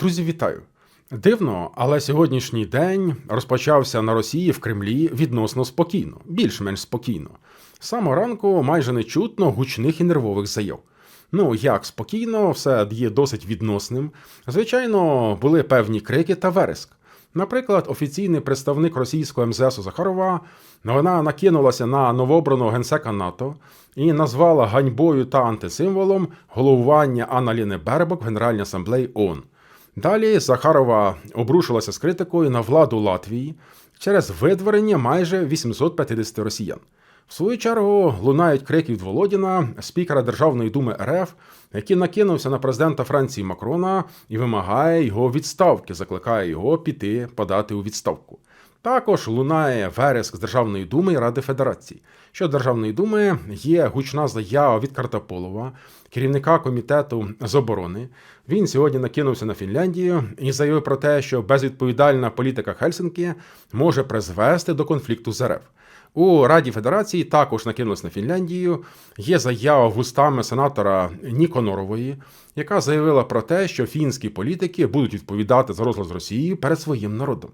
Друзі, вітаю! Дивно, але сьогоднішній день розпочався на Росії в Кремлі відносно спокійно, більш-менш спокійно. Самого ранку майже не чутно гучних і нервових заяв. Ну, як спокійно, все є досить відносним. Звичайно, були певні крики та вереск. Наприклад, офіційний представник російського МЗСу Захарова вона накинулася на новообраного генсека НАТО і назвала ганьбою та антисимволом головування Анна Бербок в Генеральній асамблеї ООН. Далі Захарова обрушилася з критикою на владу Латвії через видворення майже 850 росіян. В свою чергу лунають крики від Володіна, спікера Державної думи РФ, який накинувся на президента Франції Макрона і вимагає його відставки, закликає його піти подати у відставку. Також лунає вереск з Державної думи і Ради Федерації. Що Державної думи є гучна заява від Картополова, керівника комітету з оборони. Він сьогодні накинувся на Фінляндію і заявив про те, що безвідповідальна політика Хельсинки може призвести до конфлікту з РФ. У Раді Федерації також накинулись на Фінляндію. Є заява вустами сенатора Ніконорової, яка заявила про те, що фінські політики будуть відповідати за розлад з Росією перед своїм народом.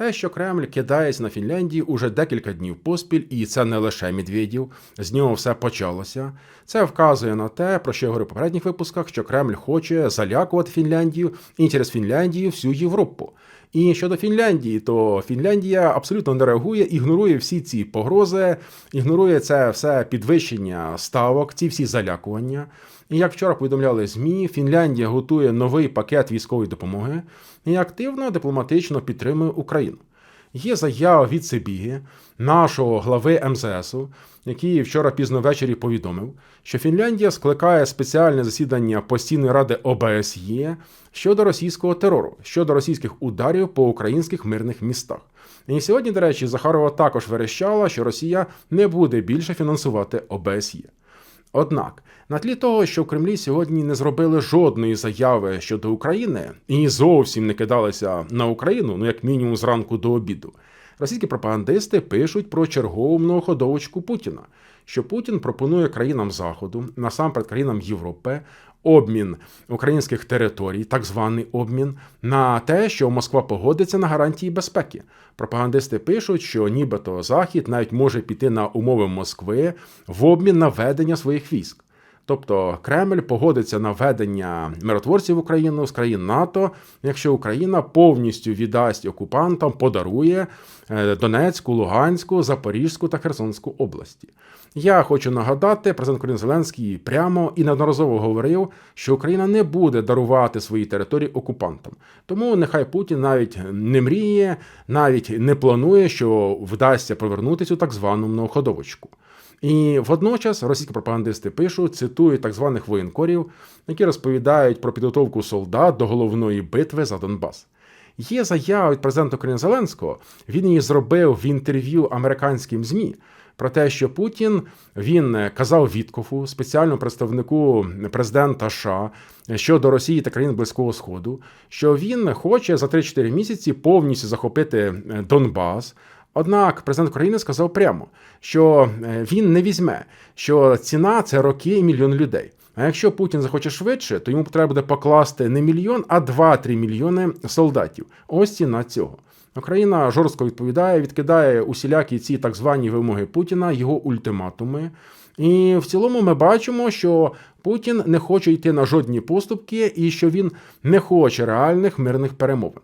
Те, що Кремль кидається на Фінляндію уже декілька днів поспіль, і це не лише Медведів, з нього все почалося. Це вказує на те, про що я говорив в попередніх випусках, що Кремль хоче залякувати Фінляндію і через Фінляндію всю Європу. І щодо Фінляндії, то Фінляндія абсолютно не реагує, ігнорує всі ці погрози, ігнорує це все підвищення ставок, ці всі залякування. І як вчора повідомляли ЗМІ, Фінляндія готує новий пакет військової допомоги і активно дипломатично підтримує Україну. Є заява від Сибіги, нашого глави МЗСу, який вчора пізно ввечері повідомив, що Фінляндія скликає спеціальне засідання постійної ради ОБСЄ щодо російського терору, щодо російських ударів по українських мирних містах. І сьогодні, до речі, Захарова також верещала, що Росія не буде більше фінансувати ОБСЄ. Однак, на тлі того, що в Кремлі сьогодні не зробили жодної заяви щодо України і зовсім не кидалися на Україну, ну як мінімум зранку до обіду, російські пропагандисти пишуть про чергову многоходовочку Путіна, що Путін пропонує країнам Заходу, насамперед країнам Європи, обмін українських територій, так званий обмін, на те, що Москва погодиться на гарантії безпеки. Пропагандисти пишуть, що нібито Захід навіть може піти на умови Москви в обмін на ведення своїх військ. Тобто Кремль погодиться на ведення миротворців в Україну з країн НАТО, якщо Україна повністю віддасть окупантам, подарує е, Донецьку, Луганську, Запорізьку та Херсонську області. Я хочу нагадати, президент України Зеленський прямо і неодноразово говорив, що Україна не буде дарувати свої території окупантам. Тому нехай Путін навіть не мріє, навіть не планує, що вдасться повернутися у так звану многоходовочку. І водночас російські пропагандисти пишуть, цитують так званих воєнкорів, які розповідають про підготовку солдат до головної битви за Донбас. Є заява від президента України Зеленського. Він її зробив в інтерв'ю американським ЗМІ. Про те, що Путін він казав Віткофу, спеціальному представнику президента США щодо Росії та країн Близького Сходу, що він хоче за 3-4 місяці повністю захопити Донбас, Однак президент України сказав прямо, що е, він не візьме, що ціна це роки і мільйон людей. А якщо Путін захоче швидше, то йому треба буде покласти не мільйон, а 2-3 мільйони солдатів. Ось ціна цього. Україна жорстко відповідає, відкидає усілякі ці так звані вимоги Путіна, його ультиматуми. І в цілому ми бачимо, що Путін не хоче йти на жодні поступки і що він не хоче реальних мирних перемовин.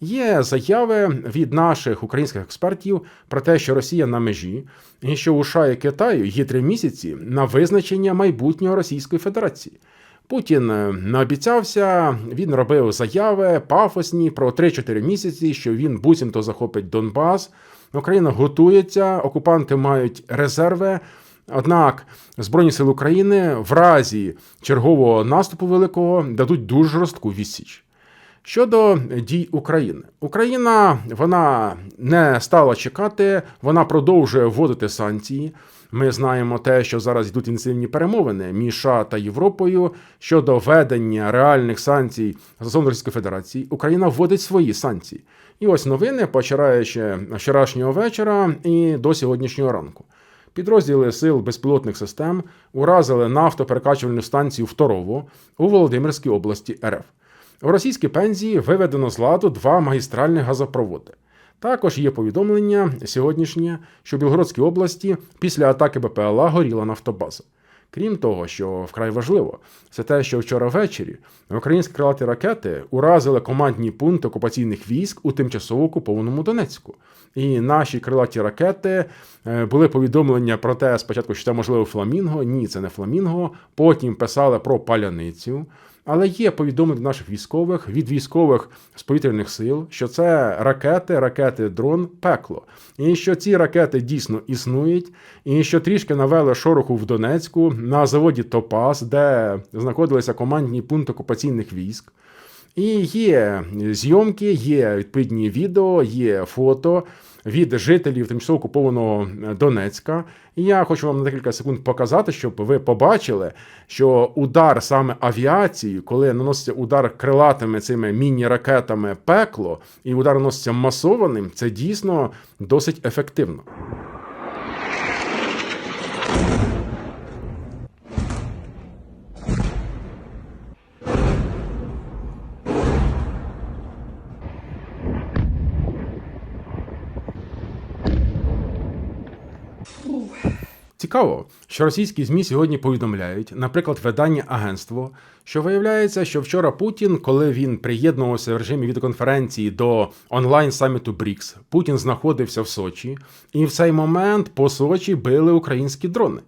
Є заяви від наших українських експертів про те, що Росія на межі, і що у США і Китаю є три місяці на визначення майбутнього Російської Федерації. Путін е, наобіцявся, він робив заяви пафосні про 3-4 місяці, що він буцімто захопить Донбас. Україна готується, окупанти мають резерви. Однак Збройні сили України в разі чергового наступу великого дадуть дуже жорстку відсіч. Щодо дій України, Україна вона не стала чекати, вона продовжує вводити санкції. Ми знаємо те, що зараз йдуть інтенсивні перемовини між США та Європою щодо введення реальних санкцій стосовно Російської Федерації. Україна вводить свої санкції. І ось новини, починаючи вчорашнього вечора і до сьогоднішнього ранку. Підрозділи сил безпілотних систем уразили нафтоперекачувальну станцію в Торово у Володимирській області РФ. У російській пензії виведено з ладу два магістральні газопроводи. Також є повідомлення сьогоднішнє, що в Білгородській області після атаки БПЛА горіла нафтобаза. Крім того, що вкрай важливо, це те, що вчора ввечері українські крилаті ракети уразили командні пункти окупаційних військ у тимчасово окупованому Донецьку. І наші крилаті ракети е, були повідомлення про те, спочатку, що це можливо фламінго. Ні, це не фламінго. Потім писали про паляницю. Але є повідомлення від наших військових від військових з повітряних сил, що це ракети, ракети, дрон, пекло. І що ці ракети дійсно існують, і що трішки навели шороху в Донецьку на заводі Топас, де знаходилися командні пункти окупаційних військ. І є зйомки, є відповідні відео, є фото від жителів тимчасово окупованого Донецька. І я хочу вам на декілька секунд показати, щоб ви побачили, що удар саме авіації, коли наноситься удар крилатими цими міні-ракетами пекло, і удар наноситься масованим, це дійсно досить ефективно. Цікаво, що російські ЗМІ сьогодні повідомляють, наприклад, видання агентство, що виявляється, що вчора Путін, коли він приєднувався в режимі відеоконференції до онлайн саміту БРІКС, Путін знаходився в Сочі, і в цей момент по Сочі били українські дрони.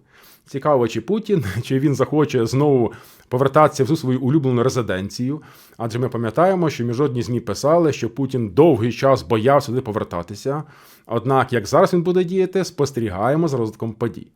Цікаво, чи Путін, чи він захоче знову повертатися в цю свою улюблену резиденцію. Адже ми пам'ятаємо, що міжнародні ЗМІ писали, що Путін довгий час боявся туди повертатися. Однак, як зараз він буде діяти, спостерігаємо за розвитком подій.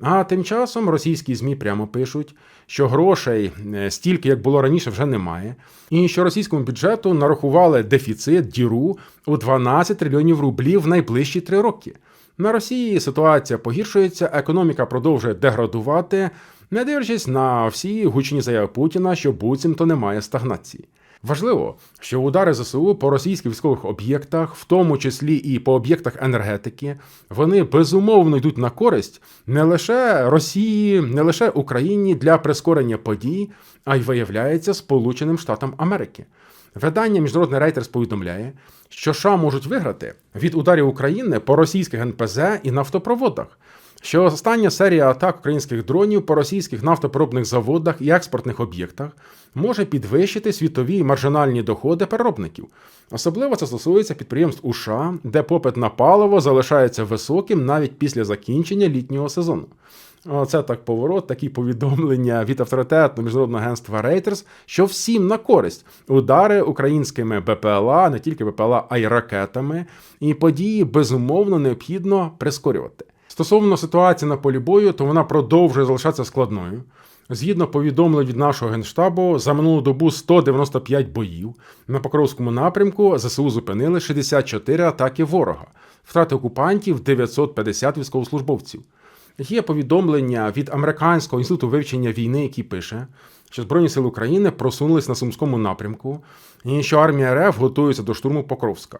А тим часом російські ЗМІ прямо пишуть, що грошей е, стільки, як було раніше, вже немає, і що російському бюджету нарахували дефіцит діру у 12 трильйонів рублів в найближчі три роки. На Росії ситуація погіршується, економіка продовжує деградувати, не дивлячись на всі гучні заяви Путіна, що буцімто немає стагнації. Важливо, що удари ЗСУ по російських військових об'єктах, в тому числі і по об'єктах енергетики, вони безумовно йдуть на користь не лише Росії, не лише Україні для прискорення подій, а й виявляється Сполученим Штатам Америки. Видання Міжнародний Рейтерс повідомляє, що США можуть виграти від ударів України по російських НПЗ і нафтопроводах. Що остання серія атак українських дронів по російських нафтопереробних заводах і експортних об'єктах може підвищити світові маржинальні доходи переробників. Особливо це стосується підприємств США, де попит на паливо залишається високим навіть після закінчення літнього сезону. Оце так поворот, такі повідомлення від авторитетного міжнародного агентства Reuters, що всім на користь удари українськими БПЛА, не тільки БПЛА, а й ракетами, і події безумовно необхідно прискорювати. Стосовно ситуації на полі бою, то вона продовжує залишатися складною. Згідно повідомлень від нашого генштабу, за минулу добу 195 боїв. На Покровському напрямку ЗСУ зупинили 64 атаки ворога, втрати окупантів 950 військовослужбовців. Є повідомлення від Американського інституту вивчення війни, який пише, що Збройні сили України просунулись на Сумському напрямку, і що армія РФ готується до штурму Покровська.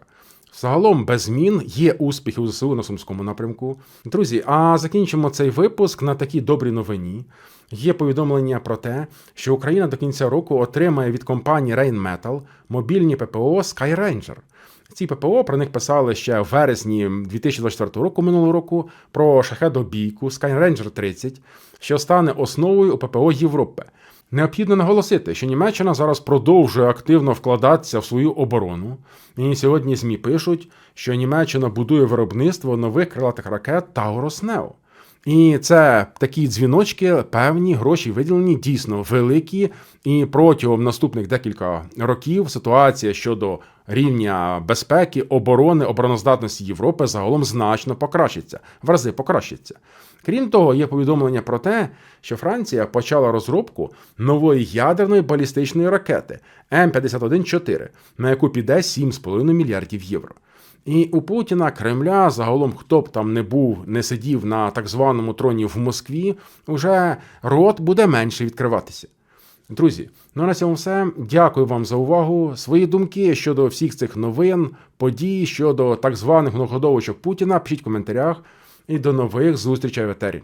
Загалом без змін є успіхи у ЗСУ на Сумському напрямку. Друзі, а закінчимо цей випуск на такій добрій новині. Є повідомлення про те, що Україна до кінця року отримає від компанії Rheinmetall мобільні ППО Skyranger. Ці ППО про них писали ще в вересні 2024 року минулого року про шахедобійку Skyranger 30, що стане основою у ППО Європи. Необхідно наголосити, що Німеччина зараз продовжує активно вкладатися в свою оборону. І сьогодні ЗМІ пишуть, що Німеччина будує виробництво нових крилатих ракет Таурос Нео. І це такі дзвіночки, певні гроші виділені дійсно великі. І протягом наступних декілька років ситуація щодо рівня безпеки, оборони, обороноздатності Європи загалом значно покращиться, в рази покращиться. Крім того, є повідомлення про те, що Франція почала розробку нової ядерної балістичної ракети М51-4, на яку піде 7,5 мільярдів євро. І у Путіна Кремля загалом, хто б там не був, не сидів на так званому троні в Москві, уже рот буде менше відкриватися. Друзі, ну на цьому все. Дякую вам за увагу. Свої думки щодо всіх цих новин, подій щодо так званих многогодовочок Путіна. Пишіть в коментарях. І до нових зустрічей в етері.